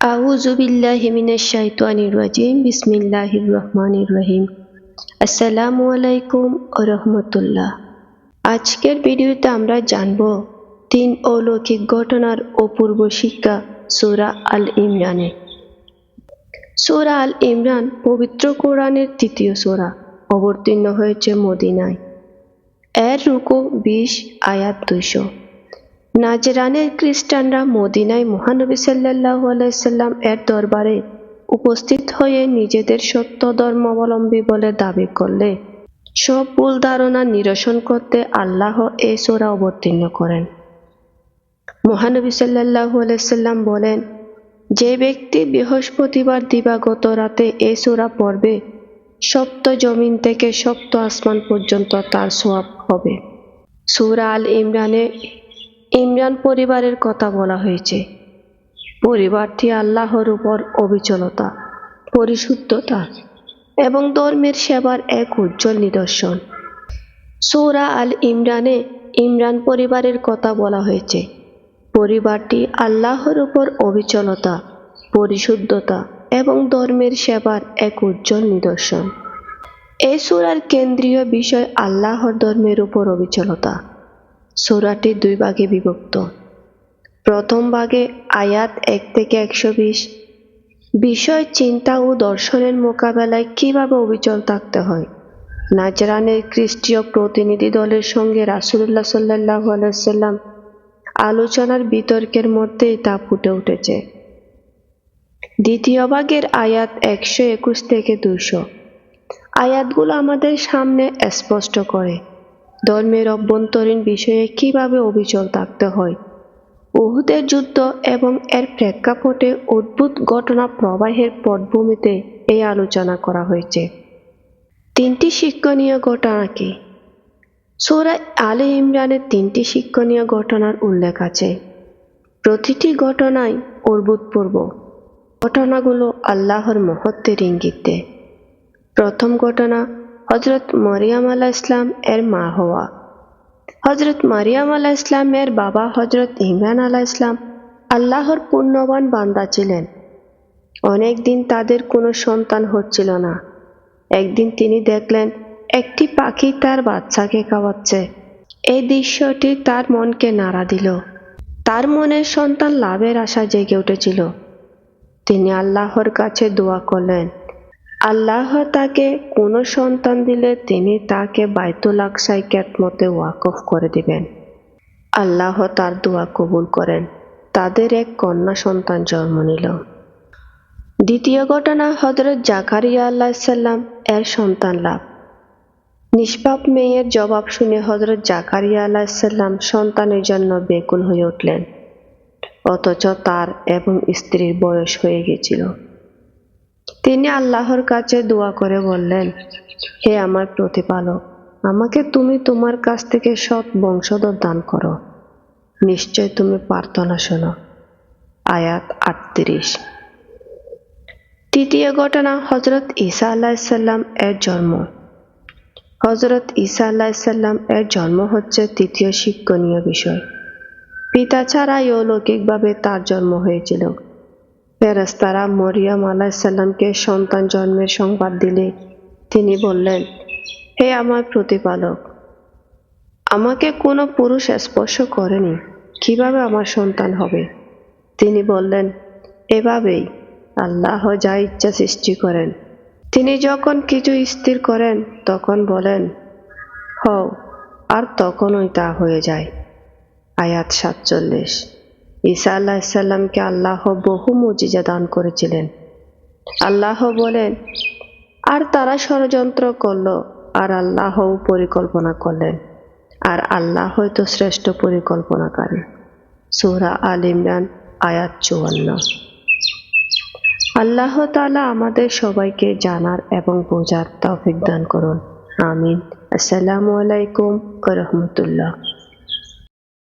আউযু বিল্লাহি মিনাশ শাইতানির রাজিম, বিসমিল্লাহির রহমানির রহিম। আসসালামু আলাইকুম ও রহমতুল্লাহ। আজকের ভিডিওতে আমরা জানব তিন অলৌকিক ঘটনার অপূর্ব শিক্ষা সূরা আল ইমরানে সূরা আল ইমরান পবিত্র কোরআনের তৃতীয় সূরা, অবতীর্ণ হয়েছে মদিনায়। এর রুকু বিশ, আয়াত দুইশো। নাজরানের খ্রিস্টানরা মদিনায় মহানবী সাল্লাহ আলাইসাল্লাম এর দরবারে উপস্থিত হয়ে নিজেদের সত্য ধর্মাবলম্বী বলে দাবি করলে। সব ভুল ধারণা নিরসন করতে আল্লাহ এ সোরা অবতীর্ণ করেন। মহানবী সাল্লাহ আলাইসাল্লাম বলেন, যে ব্যক্তি বৃহস্পতিবার দিবাগত রাতে এ সোরা পড়বে, সপ্ত জমিন থেকে সপ্ত আসমান পর্যন্ত তার সোয়াব হবে। সুরা আল ইমরানে ইমরান পরিবারের কথা বলা হয়েছে। পরিবারটি আল্লাহর উপর অবিচলতা, পরিশুদ্ধতা এবং ধর্মের সেবার এক উজ্জ্বল নিদর্শন। সৌরা আল ইমরানে ইমরান পরিবারের কথা বলা হয়েছে। পরিবারটি আল্লাহর উপর অবিচলতা, পরিশুদ্ধতা এবং ধর্মের সেবার এক উজ্জ্বল নিদর্শন। এই সুরার কেন্দ্রীয় বিষয় আল্লাহর ধর্মের উপর অবিচলতা। সূরাটি দুই ভাগে বিভক্ত। প্রথম ভাগে আয়াত এক থেকে একশো বিশ। বিষয় চিন্তা ও দর্শনের মোকাবেলায় কীভাবে অবিচল থাকতে হয়? নাজরানের খ্রিস্টীয় প্রতিনিধি দলের সঙ্গে রাসুল্লাহ সাল্লাহ আলাইসাল্লাম আলোচনার বিতর্কের মধ্যেই তা ফুটে উঠেছে। দ্বিতীয় ভাগের আয়াত একশো একুশ থেকে দুশো আয়াতগুলো আমাদের সামনে স্পষ্ট করে ধর্মের অভ্যন্তরীণ বিষয়ে কীভাবে অবিচল থাকতে হয়? উহুদের যুদ্ধ এবং এর প্রেক্ষাপটে অদ্ভুত ঘটনা প্রবাহের পটভূমিতে এই আলোচনা করা হয়েছে। তিনটি শিক্ষণীয় ঘটনা কি? সৌরা আলে ইমরানের তিনটি শিক্ষণীয় ঘটনার উল্লেখ আছে। প্রতিটি ঘটনাই অর্বুৎপূর্ব ঘটনাগুলো আল্লাহর মহত্বের ইঙ্গিত। দেয় প্রথম ঘটনা হজরত মরিয়াম আলাহ ইসলাম এর মা হওয়া। হজরত মারিয়াম আলাহ ইসলামের বাবা হজরত ইমরান আলাহ ইসলাম আল্লাহর পুণ্যবান বান্দা ছিলেন। অনেক দিন তাদের কোনো সন্তান হচ্ছিল না। একদিন তিনি দেখলেন একটি পাখি তার বাচ্চাকে খাওয়াচ্ছে। এই দৃশ্যটি তার মনকে নাড়া দিল। তার মনে সন্তান লাভের আশা জেগে উঠেছিল। তিনি আল্লাহর কাছে দোয়া করলেন। আল্লাহ তাকে কোনো সন্তান দিলে তিনি তাকে বাইতুল আকসাই ক্যাতমতে ওয়াকফ করে দিবেন। আল্লাহ তার দোয়া কবুল করেন। তাদের এক কন্যা সন্তান জন্ম নিল। দ্বিতীয় ঘটনা হজরত জাকারিয়া আল্লাহ সাল্লাম এর সন্তান লাভ। নিষ্পাপ মেয়ের জবাব শুনে হজরত জাকারিয়া আল্লাহ সাল্লাম সন্তানের জন্য বেকুল হয়ে উঠলেন। অথচ তার এবং স্ত্রীর বয়স হয়ে গেছিল তিনি আল্লাহর কাছে দোয়া করে বললেন, হে আমার প্রতিপালক, আমাকে তুমি তোমার কাছ থেকে সৎ বংশধর দান করো। নিশ্চয় তুমি প্রার্থনা শোনো। আয়াত আটত্রিশ। তৃতীয় ঘটনা হজরত ঈসা আল্লাহিসাল্লাম এর জন্ম। হজরত ঈসা আল্লাহিসাল্লাম এর জন্ম হচ্ছে তৃতীয় শিক্ষণীয় বিষয়। পিতা ছাড়াই অলৌকিকভাবে তার জন্ম হয়েছিল। ফেরেস্তারা মরিয়াম আলাহিসাল্লামকে সন্তান জন্মের সংবাদ দিলে। তিনি বললেন, হে আমার প্রতিপালক, আমাকে কোনো পুরুষ স্পর্শ করেনি, কীভাবে আমার সন্তান হবে? তিনি বললেন, এভাবেই আল্লাহ যা ইচ্ছা সৃষ্টি করেন। তিনি যখন কিছু স্থির করেন, তখন বলেন, হও, আর তখনই তা হয়ে যায়। আয়াত সাতচল্লিশ। ঈসা আল্লাহিসাল্লামকে আল্লাহ বহু মজিজা দান করেছিলেন। আল্লাহ বলেন, আর তারা ষড়যন্ত্র করল, আর আল্লাহও পরিকল্পনা করলেন, আর আল্লাহ হয়তো শ্রেষ্ঠ পরিকল্পনাকারী। সুরা আল ইমরান, আয়াত চুয়ান্ন। আল্লাহ তালা আমাদের সবাইকে জানার এবং বোঝার তৌফিক দান করুন। আমিন। আসসালামু আলাইকুম রহমতুল্লাহ।